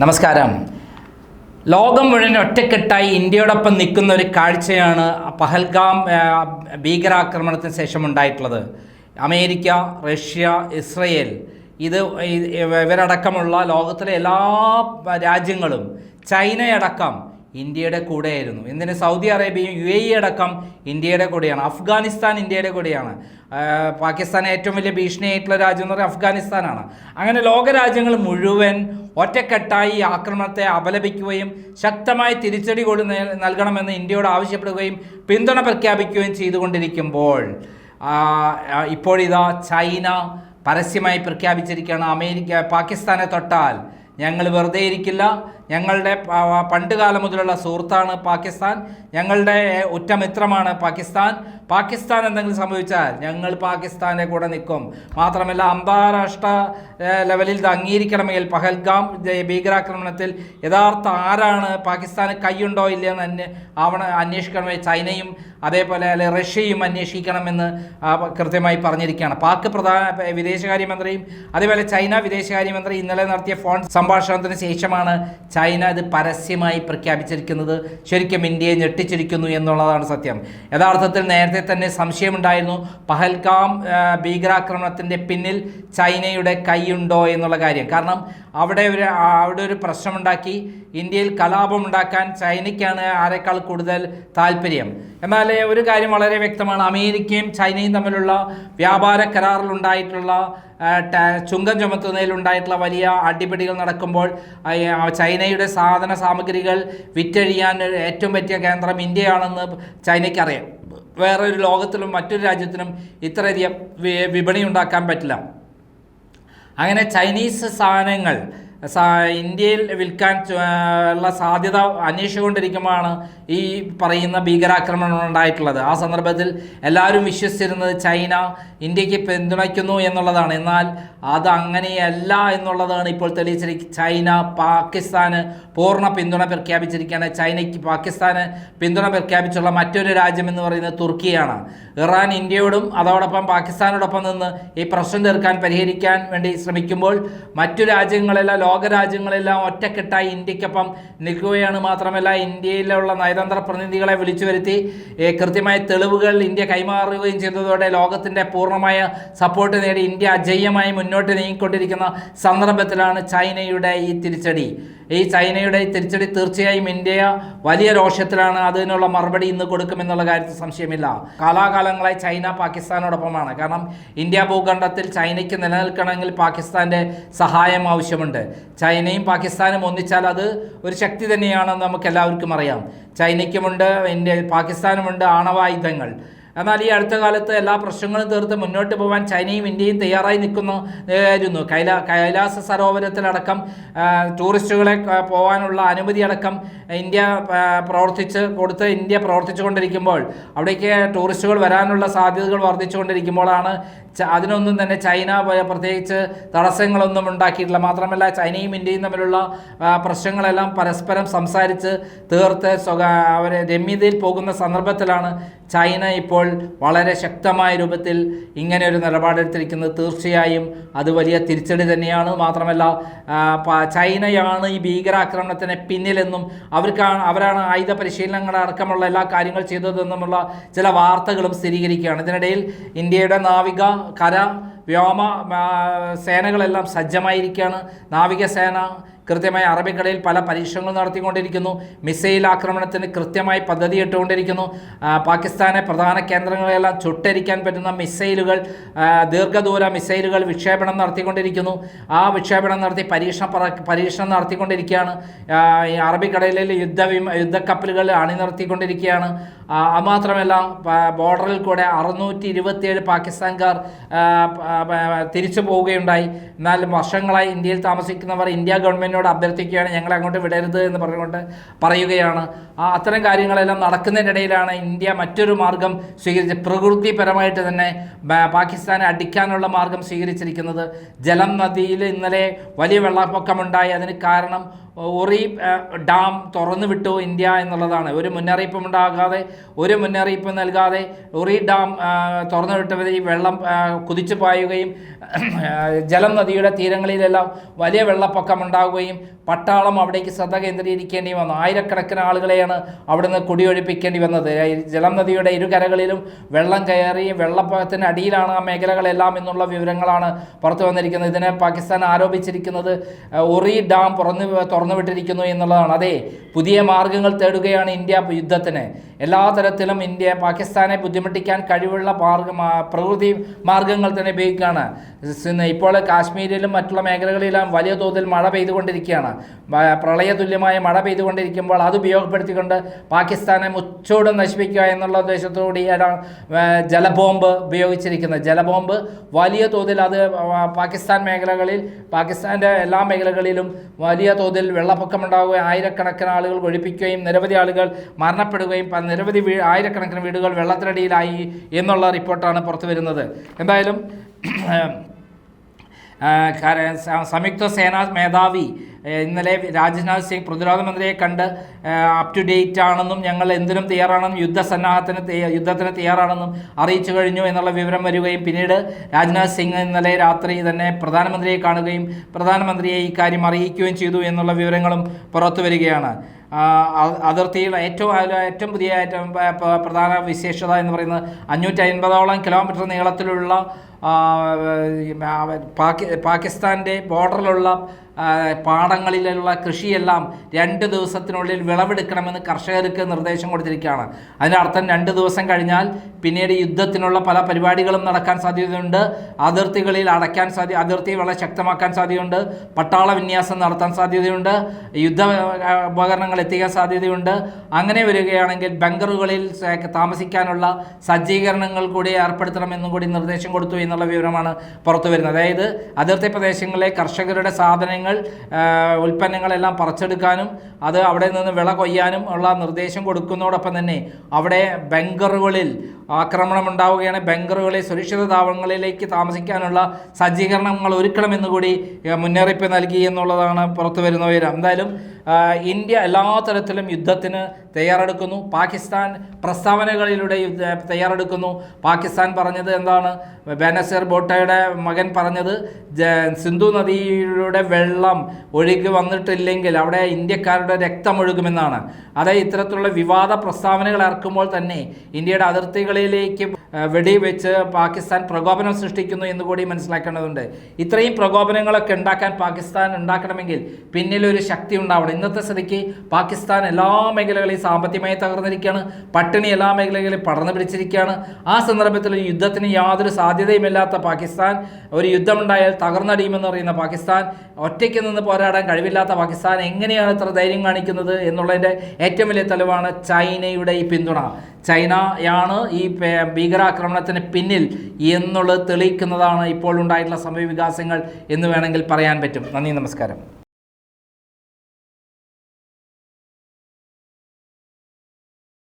നമസ്കാരം. ലോകം മുഴുവൻ ഒറ്റക്കെട്ടായി ഇന്ത്യയോടൊപ്പം നിൽക്കുന്ന ഒരു കാഴ്ചയാണ് പഹൽഗാം ഭീകരാക്രമണത്തിന് ശേഷം ഉണ്ടായിട്ടുള്ളത് അമേരിക്ക റഷ്യ ഇസ്രയേൽ ഇത് ഇവരടക്കമുള്ള ലോകത്തിലെ എല്ലാ രാജ്യങ്ങളും ചൈനയടക്കം ഇന്ത്യയുടെ കൂടെയായിരുന്നു. എന്തിന്? സൗദി അറേബ്യയും യു എ ഇ അടക്കം ഇന്ത്യയുടെ കൂടെയാണ്. അഫ്ഗാനിസ്ഥാൻ ഇന്ത്യയുടെ കൂടെയാണ്. പാകിസ്ഥാൻ ഏറ്റവും വലിയ ഭീഷണിയായിട്ടുള്ള രാജ്യം എന്ന് പറയുന്നത് അഫ്ഗാനിസ്ഥാനാണ്. അങ്ങനെ ലോകരാജ്യങ്ങൾ മുഴുവൻ ഒറ്റക്കെട്ടായി ആക്രമണത്തെ അപലപിക്കുകയും ശക്തമായ തിരിച്ചടി കൊടു നൽകണമെന്ന് ഇന്ത്യയോട് ആവശ്യപ്പെടുകയും പിന്തുണ പ്രഖ്യാപിക്കുകയും ചെയ്തുകൊണ്ടിരിക്കുമ്പോൾ ഇപ്പോഴിതാ ചൈന പരസ്യമായി പ്രഖ്യാപിച്ചിരിക്കുകയാണ്. അമേരിക്ക പാകിസ്ഥാനെ തൊട്ടാൽ ഞങ്ങൾ വെറുതെ ഇരിക്കില്ല. ഞങ്ങളുടെ പണ്ട് കാലം മുതലുള്ള സുഹൃത്താണ് പാകിസ്ഥാൻ. ഞങ്ങളുടെ ഉറ്റമിത്രമാണ് പാകിസ്ഥാൻ. പാകിസ്ഥാൻ എന്തെങ്കിലും സംഭവിച്ചാൽ ഞങ്ങൾ പാകിസ്ഥാന്റെ കൂടെ നിൽക്കും. മാത്രമല്ല അന്താരാഷ്ട്ര ലെവലിൽ ഇത് അംഗീകരിക്കണമെങ്കിൽ പഹൽഗാം ഭീകരാക്രമണത്തിൽ യഥാർത്ഥ ആരാണ് പാകിസ്ഥാന് കൈയുണ്ടോ ഇല്ലയെന്ന് അന്വേ ആവണ അന്വേഷിക്കണമെങ്കിൽ ചൈനയും അതേപോലെ റഷ്യയും അന്വേഷിക്കണമെന്ന് കൃത്യമായി പറഞ്ഞിരിക്കുകയാണ്. പാക് പ്രധാന വിദേശകാര്യമന്ത്രിയും അതേപോലെ ചൈന വിദേശകാര്യമന്ത്രി ഇന്നലെ നടത്തിയ ഫോൺ സംഭാഷണത്തിന് ശേഷമാണ് ചൈന ഇത് പരസ്യമായി പ്രഖ്യാപിച്ചിരിക്കുന്നത് ശരിക്കും ഇന്ത്യയെ ഞെട്ടിച്ചിരിക്കുന്നു എന്നുള്ളതാണ് സത്യം. യഥാർത്ഥത്തിൽ നേരത്തെ തന്നെ സംശയമുണ്ടായിരുന്നു പഹൽഗാം ഭീകരാക്രമണത്തിന്റെ പിന്നിൽ ചൈനയുടെ കൈയുണ്ടോ എന്നുള്ള കാര്യം. കാരണം അവിടെ ഒരു അവിടെ ഒരു പ്രശ്നമുണ്ടാക്കി ഇന്ത്യയിൽ കലാപമുണ്ടാക്കാൻ ചൈനയ്ക്കാണ് ആരെക്കാൾ കൂടുതൽ താല്പര്യം. എന്നാൽ ഒരു കാര്യം വളരെ വ്യക്തമാണ് അമേരിക്കയും ചൈനയും തമ്മിലുള്ള വ്യാപാര കരാറിലുണ്ടായിട്ടുള്ള ചുങ്കം ചുമത്തുന്നതിലുണ്ടായിട്ടുള്ള വലിയ അടിപിടികൾ നടക്കുമ്പോൾ ചൈനയുടെ സാധന സാമഗ്രികൾ വിറ്റഴിയാൻ ഏറ്റവും പറ്റിയ കേന്ദ്രം ഇന്ത്യയാണെന്ന് ചൈനയ്ക്കറിയാം. വേറൊരു ലോകത്തിലും മറ്റൊരു രാജ്യത്തിനും ഇത്രയധികം വിപണി ഉണ്ടാക്കാൻ പറ്റില്ല. അങ്ങനെ ചൈനീസ് സാധനങ്ങൾ ഇന്ത്യയിൽ വിൽക്കാൻ ഉള്ള സാധ്യത അന്വേഷിച്ചുകൊണ്ടിരിക്കുമ്പോഴാണ് ഈ പറയുന്ന ഭീകരാക്രമണം ഉണ്ടായിട്ടുള്ളത്. ആ സന്ദർഭത്തിൽ എല്ലാവരും വിശ്വസിച്ചിരുന്നത് ചൈന ഇന്ത്യയ്ക്ക് പിന്തുണയ്ക്കുന്നു എന്നുള്ളതാണ്. എന്നാൽ അത് അങ്ങനെയല്ല എന്നുള്ളതാണ് ഇപ്പോൾ തെളിയിച്ചിരിക്കുന്നത് ചൈന പാകിസ്ഥാന് പൂർണ പിന്തുണ പ്രഖ്യാപിച്ചിരിക്കുകയാണ്. ചൈനയ്ക്ക് പാകിസ്ഥാന് പിന്തുണ പ്രഖ്യാപിച്ചുള്ള മറ്റൊരു രാജ്യം എന്ന് പറയുന്നത് തുർക്കിയാണ്. ഇറാൻ ഇന്ത്യയോടും അതോടൊപ്പം പാകിസ്ഥാനോടൊപ്പം നിന്ന് ഈ പ്രശ്നം തീർക്കാൻ പരിഹരിക്കാൻ വേണ്ടി ശ്രമിക്കുമ്പോൾ മറ്റു രാജ്യങ്ങളെല്ലാം ലോകരാജ്യങ്ങളെല്ലാം ഒറ്റക്കെട്ടായി ഇന്ത്യക്കൊപ്പം നിൽക്കുകയാണ് മാത്രമല്ല ഇന്ത്യയിലുള്ള നയതന്ത്ര പ്രതിനിധികളെ വിളിച്ചു വരുത്തി കൃത്യമായ തെളിവുകൾ ഇന്ത്യ കൈമാറുകയും ചെയ്തതോടെ ലോകത്തിന്റെ പൂർണമായ സപ്പോർട്ട് നേടി ഇന്ത്യ അജയ്യമായി മുന്നോട്ട് നീങ്ങിക്കൊണ്ടിരിക്കുന്ന സന്ദർഭത്തിലാണ് ചൈനയുടെ ഈ തിരിച്ചടി. ഈ ചൈനയുടെ ഈ തിരിച്ചടി തീർച്ചയായും ഇന്ത്യ വലിയ രോഷത്തിലാണ്. അതിനുള്ള മറുപടി ഇന്ന് കൊടുക്കുമെന്നുള്ള കാര്യത്തിൽ സംശയമില്ല. കാലാകാലങ്ങളായി ചൈന പാകിസ്ഥാനോടൊപ്പമാണ്. കാരണം ഇന്ത്യ ഭൂഖണ്ഡത്തിൽ ചൈനയ്ക്ക് നിലനിൽക്കണമെങ്കിൽ പാകിസ്ഥാന്റെ സഹായം ആവശ്യമുണ്ട്. ചൈനയും പാകിസ്ഥാനും ഒന്നിച്ചാൽ അത് ഒരു ശക്തി തന്നെയാണെന്ന് നമുക്ക് എല്ലാവർക്കും അറിയാം. ചൈനയ്ക്കുമുണ്ട് ഇന്ത്യ പാകിസ്ഥാനുമുണ്ട് ആണവായുധങ്ങൾ. എന്നാൽ ഈ അടുത്ത കാലത്ത് എല്ലാ പ്രശ്നങ്ങളും തീർത്ത് മുന്നോട്ട് പോകാൻ ചൈനയും ഇന്ത്യയും തയ്യാറായി നിൽക്കുന്നു ആയിരുന്നു കൈലാ കൈലാസ സരോവരത്തിലടക്കം ടൂറിസ്റ്റുകളെ പോകാനുള്ള അനുമതി അടക്കം ഇന്ത്യ പ്രവർത്തിച്ച് കൊടുത്ത് ഇന്ത്യ പ്രവർത്തിച്ചുകൊണ്ടിരിക്കുമ്പോൾ അവിടേക്ക് ടൂറിസ്റ്റുകൾ വരാനുള്ള സാധ്യതകൾ വർദ്ധിച്ചുകൊണ്ടിരിക്കുമ്പോഴാണ് അതിനൊന്നും തന്നെ ചൈന പ്രത്യേകിച്ച് തടസ്സങ്ങളൊന്നും ഉണ്ടാക്കിയിട്ടില്ല. മാത്രമല്ല ചൈനയും ഇന്ത്യയും തമ്മിലുള്ള പ്രശ്നങ്ങളെല്ലാം പരസ്പരം സംസാരിച്ച് തീർത്ത് അവരെ രമ്യതയിൽ പോകുന്ന സന്ദർഭത്തിലാണ് ചൈന ഇപ്പോൾ വളരെ ശക്തമായ രൂപത്തിൽ ഇങ്ങനെ ഒരു നിലപാടെടുത്തിരിക്കുന്നത്. തീർച്ചയായും അത് വലിയ തിരിച്ചടി തന്നെയാണ്. മാത്രമല്ല ചൈനയാണ് ഈ ഭീകരാക്രമണത്തിന് പിന്നിലെന്നും അവർക്കാണ് അവരാണ് ആയുധ പരിശീലനങ്ങൾ അടക്കമുള്ള എല്ലാ കാര്യങ്ങൾ ചെയ്തതെന്നുമുള്ള ചില വാർത്തകളും സ്ഥിരീകരിക്കുകയാണ്. ഇതിനിടയിൽ ഇന്ത്യയുടെ നാവിക കര വ്യോമ സേനകളെല്ലാം സജ്ജമായിരിക്കുകയാണ്. നാവികസേന കൃത്യമായി അറബിക്കടലിൽ പല പരീക്ഷണങ്ങൾ നടത്തിക്കൊണ്ടിരിക്കുന്നു. മിസൈൽ ആക്രമണത്തിന് കൃത്യമായി പദ്ധതി ഇട്ടുകൊണ്ടിരിക്കുന്നു. പാകിസ്ഥാനെ പ്രധാന കേന്ദ്രങ്ങളെല്ലാം ചുട്ടരിക്കാൻ പറ്റുന്ന മിസൈലുകൾ ദീർഘദൂര മിസൈലുകൾ വിക്ഷേപണം നടത്തിക്കൊണ്ടിരിക്കുന്നു. ആ വിക്ഷേപണം നടത്തി പരീക്ഷണ പരീക്ഷണം നടത്തിക്കൊണ്ടിരിക്കുകയാണ്. അറബിക്കടലിൽ യുദ്ധ യുദ്ധക്കപ്പലുകൾ അണിനിർത്തിക്കൊണ്ടിരിക്കുകയാണ് മാത്രമല്ല ബോർഡറിൽ കൂടെ അറുന്നൂറ്റി ഇരുപത്തിയേഴ് പാകിസ്ഥാൻകാർ തിരിച്ചു പോവുകയുണ്ടായി. എന്നാൽ വർഷങ്ങളായി ഇന്ത്യയിൽ താമസിക്കുന്നവർ ഇന്ത്യ ഗവൺമെന്റിനോട് അഭ്യർത്ഥിക്കുകയാണ് ഞങ്ങളെ അങ്ങോട്ട് വിടരുത് എന്ന് പറഞ്ഞുകൊണ്ട് പറയുകയാണ്. ആ അത്തരം കാര്യങ്ങളെല്ലാം നടക്കുന്നതിനിടയിലാണ് ഇന്ത്യ മറ്റൊരു മാർഗം സ്വീകരിച്ച് പ്രകൃതിപരമായിട്ട് തന്നെ പാകിസ്ഥാനെ അടിക്കാനുള്ള മാർഗം സ്വീകരിച്ചിരിക്കുന്നത്. ജലം നദിയിൽ ഇന്നലെ വലിയ വെള്ളപ്പൊക്കമുണ്ടായി. അതിന് കാരണം ഒറി ഡാം തുറന്നു വിട്ടു ഇന്ത്യ എന്നുള്ളതാണ്. ഒരു മുന്നറിയിപ്പും ഉണ്ടാകാതെ ഒരു മുന്നറിയിപ്പ് നൽകാതെ ഒറി ഡാം തുറന്നു വിട്ടവർ ഈ വെള്ളം കുതിച്ചു പായുകയും ജലം നദിയുടെ തീരങ്ങളിലെല്ലാം വലിയ വെള്ളപ്പൊക്കം ഉണ്ടാവുകയും മാറുകയും പട്ടാളം അവിടേക്ക് ശ്രദ്ധ കേന്ദ്രീകരിക്കേണ്ടി വന്നു. ആയിരക്കണക്കിന് ആളുകളെയാണ് അവിടുന്ന് കുടിയൊഴിപ്പിക്കേണ്ടി വന്നത്. ജലം നദിയുടെ ഇരുകരകളിലും വെള്ളം കയറി വെള്ളപ്പൊക്കത്തിന് അടിയിലാണ് ആ മേഖലകളെല്ലാം എന്നുള്ള വിവരങ്ങളാണ് പുറത്തു വന്നിരിക്കുന്നത്. ഇതിനെ പാകിസ്ഥാൻ ആരോപിച്ചിരിക്കുന്നത് ഉറി ഡാം തുറന്നു തുറന്നുവിട്ടിരിക്കുന്നു എന്നുള്ളതാണ്. അതെ പുതിയ മാർഗങ്ങൾ തേടുകയാണ് ഇന്ത്യ യുദ്ധത്തിന്. എല്ലാ തരത്തിലും ഇന്ത്യ പാകിസ്ഥാനെ ബുദ്ധിമുട്ടിക്കാൻ കഴിവുള്ള മാർഗ പ്രകൃതി മാർഗങ്ങൾ തന്നെ ഉപയോഗിക്കുകയാണ്. ഇപ്പോൾ കാശ്മീരിലും മറ്റുള്ള മേഖലകളിലും വലിയ തോതിൽ മഴ പെയ്തുകൊണ്ടിരിക്കുകയാണ്. പ്രളയ തുല്യമായ മഴ പെയ്തുകൊണ്ടിരിക്കുമ്പോൾ അത് ഉപയോഗപ്പെടുത്തിക്കൊണ്ട് പാകിസ്ഥാനെ മുച്ചോട് നശിപ്പിക്കുക എന്നുള്ള ഉദ്ദേശത്തോടെ ആ, ജലബോംബ് ഉപയോഗിച്ചിരിക്കുന്നത്. ജലബോംബ് വലിയ തോതിൽ അത് പാകിസ്ഥാൻ മേഖലകളിൽ പാകിസ്ഥാന്റെ എല്ലാ മേഖലകളിലും വലിയ തോതിൽ വെള്ളപ്പൊക്കമുണ്ടാവുകയും ആയിരക്കണക്കിന് ആളുകൾ ഒഴിപ്പിക്കുകയും നിരവധി ആളുകൾ മരണപ്പെടുകയും നിരവധി വീ ആയിരക്കണക്കിന് വീടുകൾ വെള്ളത്തിനടിയിലായി എന്നുള്ള റിപ്പോർട്ടാണ് പുറത്തു വരുന്നത്. എന്തായാലും സംയുക്ത സേനാ മേധാവി ഇന്നലെ രാജ്നാഥ് സിംഗ് പ്രതിരോധ മന്ത്രിയെ കണ്ട് അപ് ടു ഡേറ്റ് ആണെന്നും ഞങ്ങൾ എന്തിനും തയ്യാറാണെന്നും യുദ്ധസന്നാഹത്തിന് യുദ്ധത്തിന് തയ്യാറാണെന്നും അറിയിച്ചു കഴിഞ്ഞു എന്നുള്ള വിവരം വരികയും പിന്നീട് രാജ്നാഥ് സിംഗ് ഇന്നലെ രാത്രി തന്നെ പ്രധാനമന്ത്രിയെ കാണുകയും പ്രധാനമന്ത്രിയെ ഇക്കാര്യം അറിയിക്കുകയും ചെയ്തു എന്നുള്ള വിവരങ്ങളും പുറത്തു വരികയാണ്. അതിർത്തിയിൽ ഏറ്റവും ഏറ്റവും പുതിയ ഏറ്റവും പ്രധാന വിശേഷത എന്ന് പറയുന്നത് അഞ്ഞൂറ്റി അൻപതോളം കിലോമീറ്റർ നീളത്തിലുള്ള പാക്കി പാകി പാകിസ്ഥാന്റെ ബോർഡറിലുള്ള പാടങ്ങളിലുള്ള കൃഷിയെല്ലാം രണ്ട് ദിവസത്തിനുള്ളിൽ വിളവെടുക്കണമെന്ന് കർഷകർക്ക് നിർദ്ദേശം കൊടുത്തിരിക്കുകയാണ്. അതിനർത്ഥം രണ്ട് ദിവസം കഴിഞ്ഞാൽ പിന്നീട് യുദ്ധത്തിനുള്ള പല പരിപാടികളും നടക്കാൻ സാധ്യതയുണ്ട്. അതിർത്തികളിൽ അടയ്ക്കാൻ സാധ്യ അതിർത്തി വളരെ ശക്തമാക്കാൻ സാധ്യതയുണ്ട്. പട്ടാള വിന്യാസം നടത്താൻ സാധ്യതയുണ്ട്. യുദ്ധ ഉപകരണങ്ങൾ എത്തിക്കാൻ സാധ്യതയുണ്ട്. അങ്ങനെ വരികയാണെങ്കിൽ ബങ്കറുകളിൽ താമസിക്കാനുള്ള സജ്ജീകരണങ്ങൾ കൂടി ഏർപ്പെടുത്തണമെന്നും കൂടി നിർദ്ദേശം കൊടുത്തു എന്നുള്ള വിവരമാണ് പുറത്തു വരുന്നത് അതായത് അതിർത്തി പ്രദേശങ്ങളിലെ കർഷകരുടെ സാധനങ്ങൾ ആ, ഉൽപ്പന്നങ്ങളെല്ലാം പറിച്ചെടുക്കാനും അത് അവിടെ നിന്ന് വിള കൊയ്യാനും ഉള്ള നിർദ്ദേശം കൊടുക്കുന്നതോടൊപ്പം തന്നെ അവിടെ ബങ്കറുകളിൽ ആക്രമണം ഉണ്ടാവുകയാണ്. ബങ്കറുകളിൽ സുരക്ഷിത താവളങ്ങളിലേക്ക് താമസിക്കാനുള്ള സജ്ജീകരണങ്ങൾ ഒരുക്കണമെന്നുകൂടി മുന്നറിയിപ്പ് നൽകി എന്നുള്ളതാണ് പുറത്തു വരുന്ന വിവരം. എന്തായാലും ഇന്ത്യ എല്ലാ തരത്തിലും യുദ്ധത്തിന് തയ്യാറെടുക്കുന്നു. പാകിസ്ഥാൻ പ്രസ്താവനകളിലൂടെ തയ്യാറെടുക്കുന്നു. പാകിസ്ഥാൻ പറഞ്ഞത് എന്താണ്? ബനസീർ ബോട്ടയുടെ മകൻ പറഞ്ഞത് സിന്ധു നദിയിലൂടെ വെള്ളം ഒഴുകി വന്നിട്ടില്ലെങ്കിൽ അവിടെ ഇന്ത്യക്കാരുടെ രക്തമൊഴുകുമെന്നാണ് അതായത് ഇത്തരത്തിലുള്ള വിവാദ പ്രസ്താവനകൾ ഇറക്കുമ്പോൾ തന്നെ ഇന്ത്യയുടെ അതിർത്തികളിലേക്ക് വെടിവെച്ച് പാകിസ്ഥാൻ പ്രകോപനം സൃഷ്ടിക്കുന്നു എന്ന് കൂടി മനസ്സിലാക്കേണ്ടതുണ്ട്. ഇത്രയും പ്രകോപനങ്ങളൊക്കെ ഉണ്ടാക്കാൻ പാകിസ്ഥാൻ ഉണ്ടാക്കണമെങ്കിൽ പിന്നിൽ ഒരു ശക്തി ഉണ്ടാവണം. ഇന്നത്തെ സ്ഥിതിക്ക് പാകിസ്ഥാൻ എല്ലാ മേഖലകളിലും സാമ്പത്തികമായി തകർന്നിരിക്കുകയാണ്. പട്ടിണി എല്ലാ മേഖലകളിലും പടർന്നു പിടിച്ചിരിക്കുകയാണ്. ആ സന്ദർഭത്തിൽ യുദ്ധത്തിന് യാതൊരു സാധ്യതയുമില്ലാത്ത പാകിസ്ഥാൻ ഒരു യുദ്ധമുണ്ടായാൽ തകർന്നടിയുമെന്ന് പറയുന്ന പാകിസ്ഥാൻ ഒറ്റയ്ക്ക് നിന്ന് പോരാടാൻ കഴിവില്ലാത്ത പാകിസ്ഥാൻ എങ്ങനെയാണ് ഇത്ര ധൈര്യം കാണിക്കുന്നത് എന്നുള്ളതിന്റെ ഏറ്റവും വലിയ തെളിവാണ് ചൈനയുടെ ഈ പിന്തുണ. ചൈനയാണ് ഈ ഭീകരാക്രമണത്തിന് പിന്നിൽ എന്നുള്ളത് തെളിയിക്കുന്നതാണ് ഇപ്പോൾ ഉണ്ടായിട്ടുള്ള സമയവികാസങ്ങൾ വികാസങ്ങൾ എന്ന് വേണമെങ്കിൽ പറയാൻ പറ്റും. നന്ദി നമസ്കാരം.